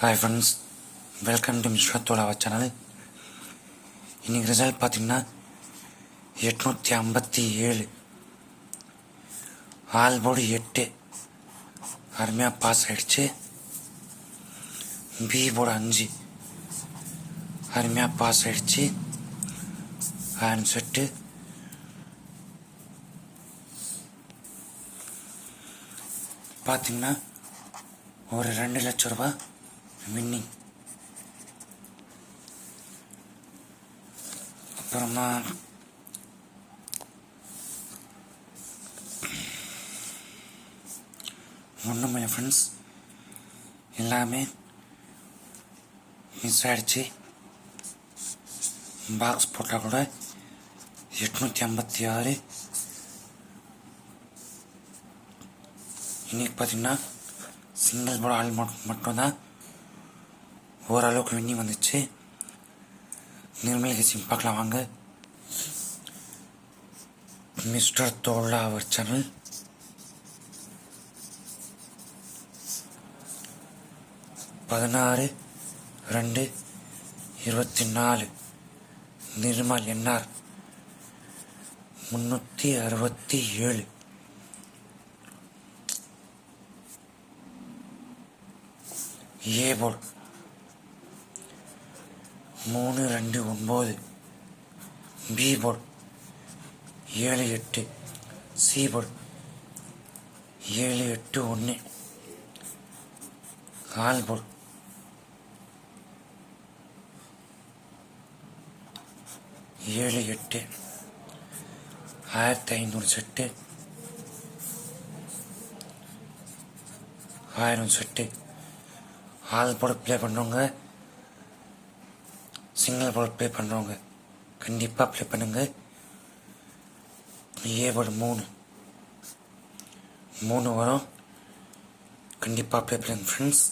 Hi friends welcome to மிஸ்வத்தோட channel இன்றைக்கி result பார்த்தீங்கன்னா எட்நூற்றி ஐம்பத்தி ஏழு. ஆல் போர்டு எட்டு. அருமையாக பாஸ் ஆகிடுச்சு பி போர்டு அஞ்சு. அருமையாக பாஸ் ஆகிடுச்சு ஆன் செட்டு பார்த்தீங்கன்னா ஒரு ரெண்டு லட்ச ரூபா வின்னிங் அப்புறமா ஒன்றும் என் ஃப்ரெண்ட்ஸ் எல்லாமே மிஸ் ஆகிடுச்சு பாக்ஸ் போட்டால் கூட எட்நூற்றி ஐம்பத்தி ஆறு. இன்னைக்கு பார்த்தீங்கன்னா சிங்கிள் போர்டு ஆள் மட்டும்தான் ஓரளவுக்கு விண்ணி வந்துச்சு. நிர்மல் கேசிங் பார்க்கலாம் வாங்க. மிஸ்டர் தோல்லா அவர் சேனல். பதினாறு ரெண்டு இருபத்தி நாலு நிர்மல் என்ஆர். முன்னூற்றி அறுபத்தி ஏழு. ஏ போர்டு மூணு ரெண்டு ஒம்பது பி போர்டு ஏழு எட்டு. சி போர்டு ஏழு எட்டு ஒன்று. கால் போர்டு ஏழு எட்டு. ஆயிரத்தி ஐநூறு செட்டு. ஆயிரம் செட்டு. ஆல் போர்டு ப்ளே பண்ணுறவங்க சிங்கிள் போர்டு ப்ளே பண்ணுறவங்க கண்டிப்பாக ப்ளே பண்ணுங்க. ஏ போர்டு மூணு. மூணு வரும். கண்டிப்பாக ப்ளே பண்ணுங்க ஃப்ரெண்ட்ஸ்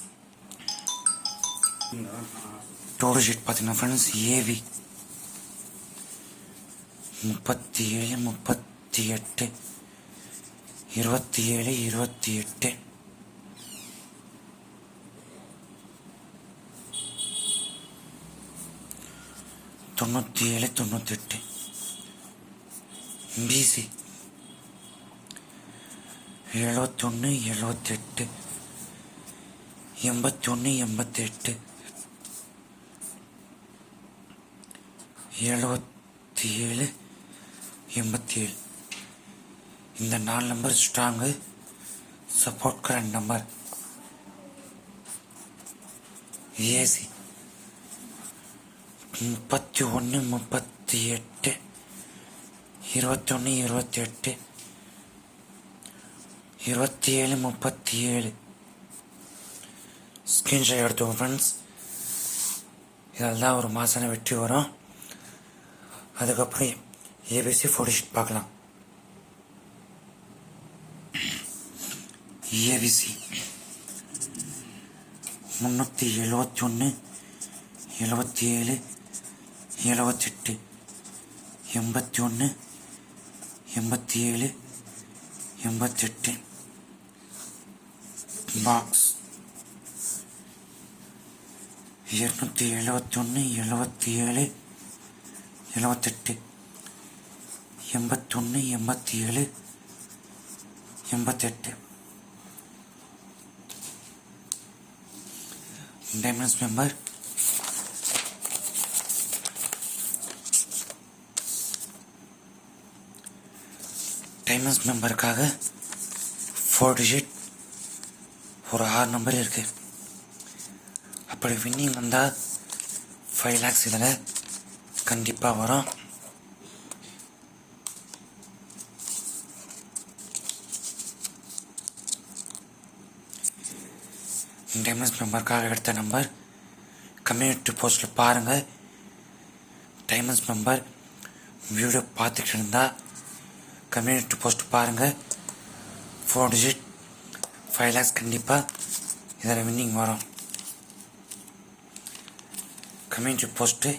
டோடு ஷீட் பார்த்தீங்கன்னா ஃப்ரெண்ட்ஸ் ஏவி முப்பத்தி ஏழு முப்பத்தி எட்டு. இருபத்தி ஏழு இருபத்தி எட்டு. தொண்ணூற்றி ஏழு தொண்ணூத்தெட்டு பிசி எழுபத்தொன்று எழுபத்தெட்டு எண்பத்தொன்று எண்பத்தெட்டு. எழுபத்தி ஏழு எண்பத்தி ஏழு இந்த நாலு number strong support current number AC முப்பத்தி ஒன்று முப்பத்தி எட்டு இருபத்தொன்று இருபத்தி எட்டு இருபத்தி ஏழு முப்பத்தி ஏழு ஸ்க்ரீன்ஷாட் எடுத்துக்கோங்க ஃப்ரெண்ட்ஸ் இதில் தான் ஒரு மாதம் வெற்றி வரும். அதுக்கப்புறம் ஏபிசி ஃபோட்டோ ஷீட் பார்க்கலாம். ஏபிசி முந்நூற்றி எழுபத்தி ஒன்று எழுபத்தி ஏழு எழுபத்தெட்டு எண்பத்தி ஒன்று எண்பத்தி ஏழு எண்பத்தெட்டு. பாக்ஸ். இரநூத்தி எழுபத்தொன்று எழுபத்தி ஏழு எழுபத்தெட்டு எண்பத்தொன்று எண்பத்தி ஏழு எண்பத்தெட்டு. டைமண்ட்ஸ் மெம்பர் டைமண்ட்ஸ் மெம்பருக்காக ஃபோர் டிஜிட் ஒரு ஆறு நம்பர் இருக்குது அப்படி வின்னிங் வந்தால் ஃபைவ் லேக்ஸ் இதில் கண்டிப்பாக வரும். டைமண்ட்ஸ் மெம்பருக்காக எடுத்த நம்பர் கம்யூனிட்டி போஸ்ட்டில் பாருங்கள் டைமண்ட்ஸ் மெம்பர் வீடியோ பார்த்துட்டு இருந்தால் கம்யூனிட்டி போஸ்ட் பாருங்கள் ஃபோர் டிஜிட் ஃபைவ் லேக்ஸ் கண்டிப்பாக இதில் வின்னிங் வரும். கம்யூனிட்டி போஸ்ட்டு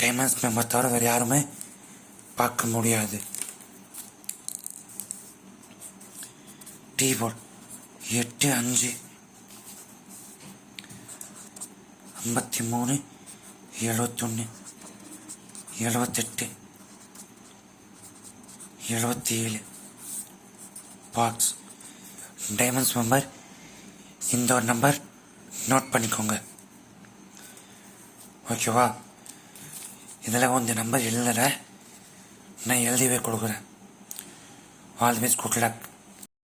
டைமண்ட்ஸ் மெம்பர் தவிர வேறு யாருமே பார்க்க முடியாது. டீபோர்ட் எட்டு அஞ்சு ஐம்பத்தி மூணு எழுபத்தொன்று எழுபத்தெட்டு எழுபத்தி ஏழு பாக்ஸ் டைமண்ட்ஸ் மெம்பர் இந்த ஒரு நம்பர் நோட் பண்ணிக்கோங்க. ஓகேவா இதில் கொஞ்சம் நம்பர் எழுதுற நான் எழுதிவே கொடுக்குறேன். Always good luck